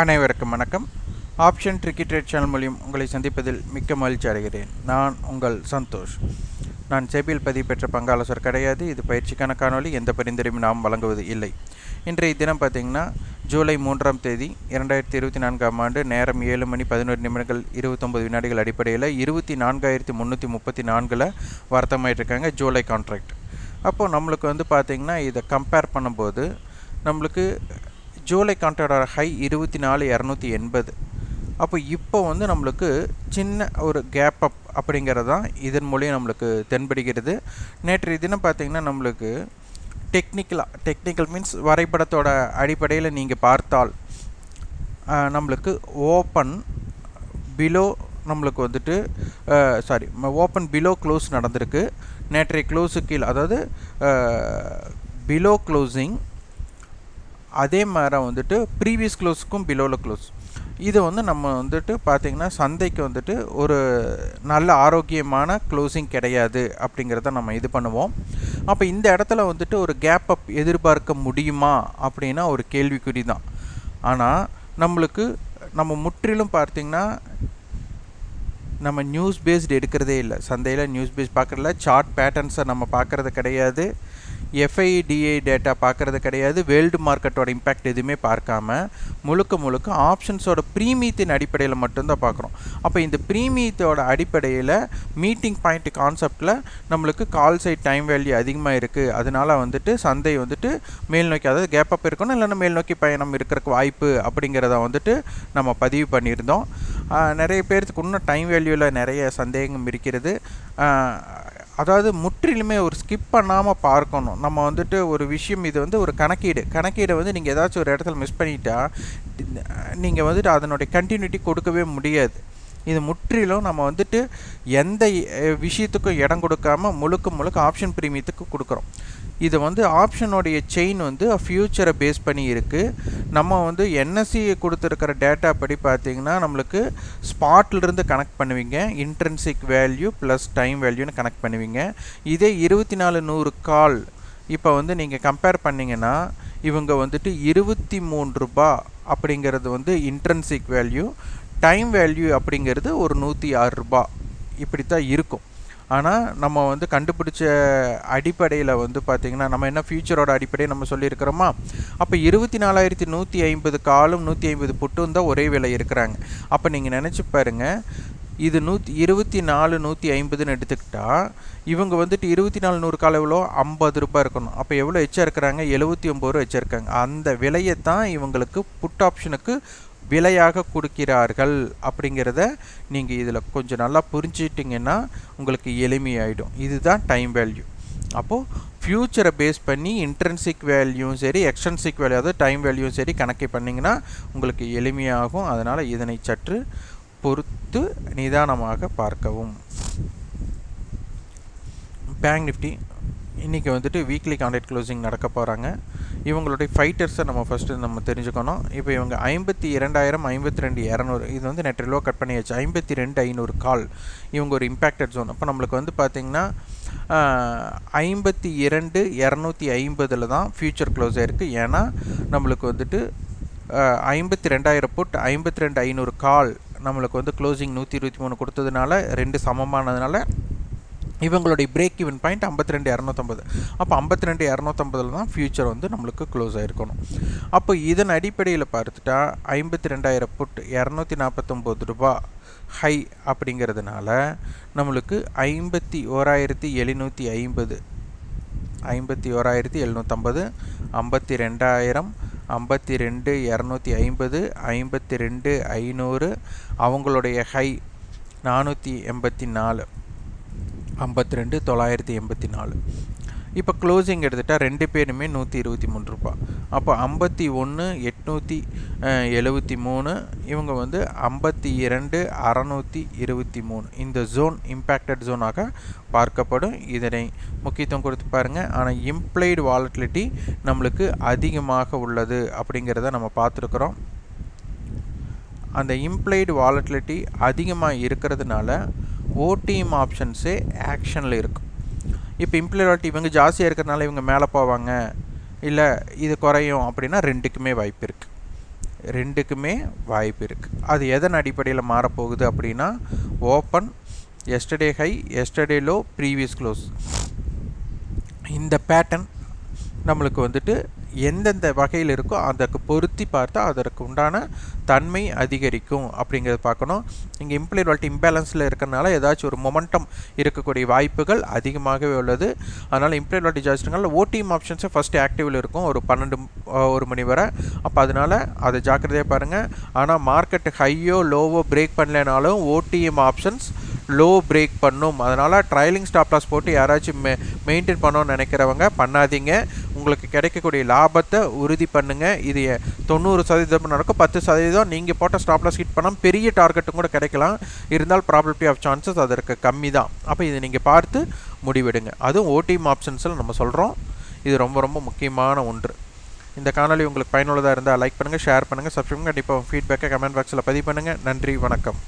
அனைவருக்கும் வணக்கம். Option tricky trade channel மூலியம் உங்களை சந்திப்பதில் மிக்க மகிழ்ச்சி அடைகிறேன். நான் உங்கள் சந்தோஷ். நான் செபியில் பதிவு பெற்ற பங்காளசர் கிடையாது. இது பயிற்சிக்கான காணொளி. எந்த பரிந்துரையும் நாம் வழங்குவது இல்லை. இன்றைய தினம் பார்த்திங்கன்னா ஜூலை மூன்றாம் தேதி இரண்டாயிரத்தி இருபத்தி நான்காம் ஆண்டு நேரம் ஏழு மணி பதினோரு நிமிடங்கள் இருபத்தொம்பது வினாடிகள் அடிப்படையில் இருபத்தி நான்காயிரத்தி முந்நூற்றி முப்பத்தி நான்கில் வர்த்தமாயிட்ருக்காங்க ஜூலை கான்ட்ராக்ட் அப்போது நம்மளுக்கு வந்து பார்த்திங்கன்னா இதை கம்பேர் பண்ணும்போது நம்மளுக்கு ஜூலை கான்ட்ராக்டோட ஹை இருபத்தி நாலு இரநூத்தி எண்பது. அப்போ இப்போ வந்து நம்மளுக்கு சின்ன ஒரு கேப் அப் அப்படிங்கிறது தான் இதன் மூலியம் நம்மளுக்கு தென்படுகிறது. நேற்றைய தினம் பார்த்திங்கன்னா நம்மளுக்கு டெக்னிக்கலாக டெக்னிக்கல் மீன்ஸ் வரைபடத்தோட அடிப்படையில் நீங்கள் பார்த்தால் நம்மளுக்கு ஓப்பன் பிலோ நம்மளுக்கு வந்துட்டு சாரி ஓப்பன் பிலோ க்ளோஸ் நடந்திருக்கு. நேற்றைய க்ளோஸு கீழ் அதாவது பிலோ க்ளோஸிங் அதே மாதிரி வந்துட்டு ப்ரீவியஸ் க்ளோஸ்க்கும் பிலோவில் க்ளோஸ் இது வந்து நம்ம வந்துட்டு பார்த்திங்கன்னா சந்தைக்கு வந்துட்டு ஒரு நல்ல ஆரோக்கியமான க்ளோசிங் கிடையாது அப்படிங்கிறத நம்ம இது பண்ணுவோம். அப்போ இந்த இடத்துல வந்துட்டு ஒரு கேப் அப் எதிர்பார்க்க முடியுமா அப்படின்னா ஒரு கேள்விக்குறி தான். ஆனால் நம்மளுக்கு நம்ம முற்றிலும் பார்த்திங்கன்னா நம்ம நியூஸ் பேஸ்டு எடுக்கிறதே இல்லை. சந்தையில் நியூஸ் பேஸ் பார்க்குறதுல சார்ட் பேட்டர்ன்ஸை நம்ம பார்க்குறது கிடையாது. எஃப்ஐடிஐ டேட்டா பார்க்குறது கிடையாது. வேர்ல்டு மார்க்கெட்டோட இம்பேக்ட் எதுவுமே பார்க்காம முழுக்க முழுக்க ஆப்ஷன்ஸோட ப்ரீமியத்தின் அடிப்படையில் மட்டும்தான் பார்க்குறோம் அப்போ இந்த ப்ரீமியத்தோட அடிப்படையில் மீட்டிங் பாயிண்ட் கான்செப்டில் நம்மளுக்கு கால் சைட் டைம் வேல்யூ அதிகமாக இருக்குது அதனால் வந்துட்டு சந்தை வந்துட்டு மேல் நோக்கி அதாவது கேப் அப் இருக்கணும் இல்லைன்னா மேல் நோக்கி பயணம் இருக்கிறக்கு வாய்ப்பு அப்படிங்கிறத வந்துட்டு நம்ம பதிவு பண்ணியிருந்தோம். நிறைய பேர்த்துக்கு இன்னும் டைம் வேல்யூவில் நிறைய சந்தேகம் இருக்கிறது. அதாவது முற்றிலுமே ஒரு ஸ்கிப் பண்ணாமல் பார்க்கணும். நம்ம வந்துட்டு ஒரு விஷயம் இது வந்து ஒரு கணக்கீடு. கணக்கீடை வந்து நீங்கள் ஏதாச்சும் ஒரு இடத்துல மிஸ் பண்ணிட்டா நீங்கள் வந்துட்டு அதனுடைய கண்டினியூட்டி கொடுக்கவே முடியாது. இது முற்றிலும் நம்ம வந்துட்டு எந்த விஷயத்துக்கும் இடம் கொடுக்காம முழுக்க முழுக்க ஆப்ஷன் பிரீமியத்துக்கு கொடுக்குறோம். இது வந்து ஆப்ஷனுடைய செயின் வந்து ஃப்யூச்சரை பேஸ் பண்ணி இருக்குது நம்ம வந்து என்எஸ்சி கொடுத்துருக்கிற டேட்டா படி பார்த்திங்கன்னா நம்மளுக்கு ஸ்பாட்லேருந்து கனெக்ட் பண்ணுவீங்க. இன்ட்ரென்சிக் வேல்யூ ப்ளஸ் டைம் வேல்யூன்னு கனெக்ட் பண்ணுவீங்க. இதே இருபத்தி நாலு நூறு கால் இப்போ வந்து நீங்கள் கம்பேர் பண்ணிங்கன்னா இவங்க வந்துட்டு இருபத்தி மூணு ரூபா அப்படிங்கிறது வந்து இன்ட்ரென்சிக் வேல்யூ டைம் வேல்யூ அப்படிங்கிறது ஒரு நூற்றி ஆறு ரூபா. இப்படி தான் இருக்கும். ஆனால் நம்ம வந்து கண்டுபிடிச்ச அடிப்படையில் வந்து பார்த்திங்கன்னா நம்ம என்ன ஃபியூச்சரோட அடிப்படையை நம்ம சொல்லியிருக்கிறோமா? அப்போ இருபத்தி நாலாயிரத்தி நூற்றி ஐம்பது காலும் நூற்றி ஐம்பது புட்டும் தான் ஒரே விலை இருக்கிறாங்க. அப்போ நீங்கள் நினச்சி பாருங்கள் இது நூற்றி இருபத்தி நாலு நூற்றி ஐம்பதுன்னு எடுத்துக்கிட்டால் இவங்க வந்துட்டு இருபத்தி நாலு நூறு கால எவ்வளோ? ஐம்பது ரூபாய் இருக்கணும். அப்போ எவ்வளோ எச்சா இருக்கிறாங்க? எழுபத்தி ஒம்பது ரூபா வச்சுருக்காங்க அந்த விலையை தான் இவங்களுக்கு புட் ஆப்ஷனுக்கு விலையாக கொடுக்கிறார்கள் அப்படிங்கிறத நீங்கள் இதில் கொஞ்சம் நல்லா புரிஞ்சிட்டிங்கன்னா உங்களுக்கு எளிமையாயிடும். இதுதான் டைம் வேல்யூ அப்போது ஃப்யூச்சரை பேஸ் பண்ணி இன்ட்ரென்சிக் வேல்யூவும் சரி எக்ஸ்டென்சிக் வேல்யூ அதாவது டைம் வேல்யூவும் சரி கணக்கை பண்ணிங்கன்னா உங்களுக்கு எளிமையாகும். அதனால் இதனை சற்று பொறுத்து நிதானமாக பார்க்கவும். பேங்க் நிஃப்டி இன்றைக்கி வந்துட்டு வீக்லி கான்டாக்ட் க்ளோசிங் நடக்க போகிறாங்க இவங்களுடைய ஃபைட்டர்ஸை நம்ம ஃபஸ்ட்டு நம்ம தெரிஞ்சுக்கணும். இப்போ இவங்க ஐம்பத்தி இரண்டாயிரம் ஐம்பத்தி ரெண்டு இரநூறு. இது வந்து நெட்ரிலோ லோ கட் பண்ணியாச்சு. ஐம்பத்தி ரெண்டு ஐநூறு கால். இவங்க ஒரு இம்பேக்டட் ஜோன் அப்போ நம்மளுக்கு வந்து பார்த்திங்கன்னா ஐம்பத்தி இரண்டு இரநூத்தி ஐம்பதில் தான் ஃபியூச்சர் க்ளோஸ் ஆயிருக்கு. ஏன்னா நம்மளுக்கு வந்துட்டு ஐம்பத்தி ரெண்டாயிரம் புட் ஐம்பத்தி ரெண்டு ஐநூறு கால் நம்மளுக்கு வந்து க்ளோசிங் நூற்றி இருபத்தி மூணு கொடுத்ததுனால ரெண்டு சமமானதுனால இவங்களுடைய பிரேக் ஈவன் பாயிண்ட் ஐம்பத்தி ரெண்டு இரநூத்தம்பது. அப்போ ஐம்பத்தி ரெண்டு இரநூத்தம்பதில் தான் ஃபியூச்சர் வந்து நம்மளுக்கு க்ளோஸ் ஆகிருக்கணும் அப்போ இதன் அடிப்படையில் பார்த்துட்டா ஐம்பத்தி ரெண்டாயிரம் புட் இரநூத்தி நாற்பத்தொம்போது ரூபா ஹை அப்படிங்கிறதுனால நம்மளுக்கு ஐம்பத்தி ஓராயிரத்தி எழுநூற்றி ஐம்பது. ஐம்பத்தி ஓராயிரத்தி எழுநூற்றம்பது ஐம்பத்தி ரெண்டாயிரம் ஐம்பத்தி ரெண்டு இரநூத்தி ஐம்பது ஐம்பத்தி ரெண்டு ஐநூறு அவங்களுடைய ஹை நானூற்றி எண்பத்தி நாலு. ஐம்பத்தி ரெண்டு தொள்ளாயிரத்தி எண்பத்தி நாலு இப்போ க்ளோசிங் எடுத்துட்டால் ரெண்டு பேருமே நூற்றி இருபத்தி மூணு ரூபா. அப்போ ஐம்பத்தி ஒன்று எட்நூற்றி எழுபத்தி மூணு இவங்க வந்து ஐம்பத்தி இரண்டு அறநூற்றி இருபத்தி மூணு. இந்த ஜோன் இம்பேக்டட் ஜோனாக பார்க்கப்படும். இதனை முக்கியத்துவம் கொடுத்து பாருங்கள் ஆனால் இம்ப்ளைடு வாலட்டிலிட்டி நம்மளுக்கு அதிகமாக உள்ளது அப்படிங்கிறத நம்ம பார்த்துருக்குறோம். அந்த இம்ப்ளைடு வாலட்டிலிட்டி அதிகமாக இருக்கிறதுனால ஓடிஎம் ஆப்ஷன்ஸே ஆக்ஷனில் இருக்கும். இப்போ இம்ப்ளாய்டி இவங்க ஜாஸ்தியாக இருக்கிறதுனால இவங்க மேலே போவாங்க. இல்லை இது குறையும் அப்படின்னா ரெண்டுக்குமே வாய்ப்பு இருக்குது ரெண்டுக்குமே வாய்ப்பு இருக்குது அது எதன் அடிப்படையில் மாறப்போகுது அப்படின்னா open yesterday high yesterday low previous close இந்த பேட்டர்ன் நம்மளுக்கு வந்துட்டு எந்தெந்த வகையில் இருக்கோ அதற்கு பொருத்தி பார்த்தா அதற்கு உண்டான தன்மை அதிகரிக்கும் அப்படிங்கிறத பார்க்கணும். இங்கே இம்ப்ளைட் வால்ட்டி இம்பேலன்ஸில் இருக்கிறனால ஏதாச்சும் ஒரு மொமெண்டம் இருக்கக்கூடிய வாய்ப்புகள் அதிகமாகவே உள்ளது. அதனால் இம்ப்ளைட் வால்ட்டி ஜாஸ்டினால் ஓடிஎம் ஆப்ஷன்ஸை ஃபஸ்ட்டு ஆக்டிவில் இருக்கும். ஒரு பன்னெண்டு ஒரு மணி வரை. அப்போ அதனால் அதை ஜாக்கிரதையாக பாருங்கள் ஆனால் மார்க்கெட் ஹையோ லோவோ பிரேக் பண்ணலைனாலும் ஓடிஎம் ஆப்ஷன்ஸ் லோ பிரேக் பண்ணும். அதனால் ட்ரைலிங் ஸ்டாப் லாஸ் போட்டு யாராச்சும் மெ மெயின்டைன் பண்ணணும்னு நினைக்கிறவங்க பண்ணாதீங்க. உங்களுக்கு கிடைக்கக்கூடிய லாபத்தை உறுதி பண்ணுங்கள் இது தொண்ணூறு சதவீதம் நடக்கும். பத்து சதவீதம் நீங்கள் போட்ட ஸ்டாப்லாஸ் ஹிட் பண்ணால் பெரிய டார்கெட்டும் கூட கிடைக்கலாம். இருந்தால் ப்ராபபிலிட்டி ஆஃப் சான்சஸ் அதற்கு கம்மி தான். அப்போ இதை நீங்கள் பார்த்து முடிவெடுங்க. அதுவும் ஓடிஎம் ஆப்ஷன்ஸில் நம்ம சொல்கிறோம் இது ரொம்ப ரொம்ப முக்கியமான ஒன்று. இந்த காணொலி உங்களுக்கு பயனுள்ளதாக இருந்தால் லைக் பண்ணுங்கள் ஷேர் பண்ணுங்கள் சப்ஸ்கிரைப் கண்டிப்பாக ஃபீட்பேக்கை கமெண்ட் பாக்ஸில் பதிவு பண்ணுங்கள் நன்றி வணக்கம்.